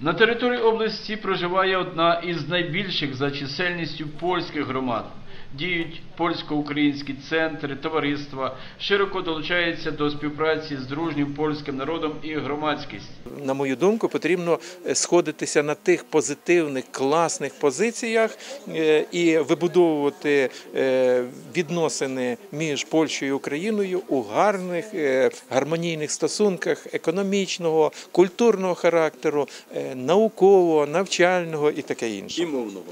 На території області проживає одна із найбільших за чисельністю польських громад. Діють польсько-українські центри, товариства, широко долучаються до співпраці з дружнім польським народом і громадськість. на мою думку, потрібно е, сходитися на тих позитивних, класних позиціях е, і вибудовувати е, відносини між Польщею і Україною у гарних гармонійних стосунках економічного, культурного характеру, наукового, навчального і таке інше. і мовного.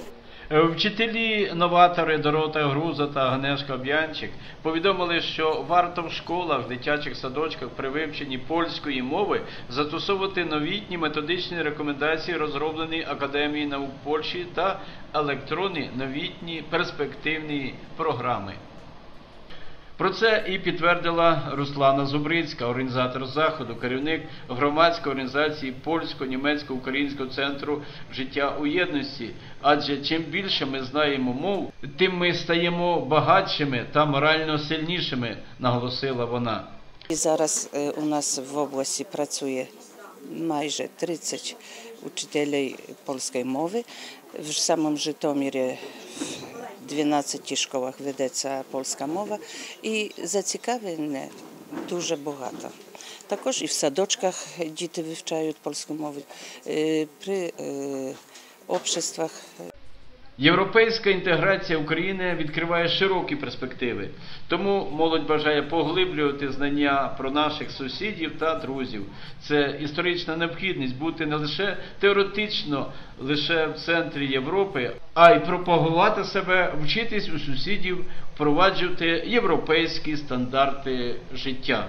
Е, Вчителі, новатори Дорота Груза та Агнешка Б'янчик повідомили, що варто в школах, дитячих садочках при вивченні польської мови застосовувати новітні методичні рекомендації, розроблені Академією наук Польщі та електронні новітні перспективні програми. Про це і підтвердила Руслана Зубрицька, організатор заходу, керівник громадської організації польсько-німецько-українського центру життя у єдності. Адже чим більше ми знаємо мов, тим ми стаємо багатшими та морально сильнішими, наголосила вона. І зараз е, у нас в області працює майже 30 учителів польської мови. В самому Житомирі 12 школах ведеться польська мова і зацікавлення дуже багато. Також і в садочках діти вивчають польську мову, е, при е, обществах Європейська інтеграція України відкриває широкі перспективи, тому молодь бажає поглиблювати знання про наших сусідів та друзів. Це історична необхідність бути не лише теоретично лише в центрі Європи, а й пропагувати себе, вчитись у сусідів, впроваджувати європейські стандарти життя.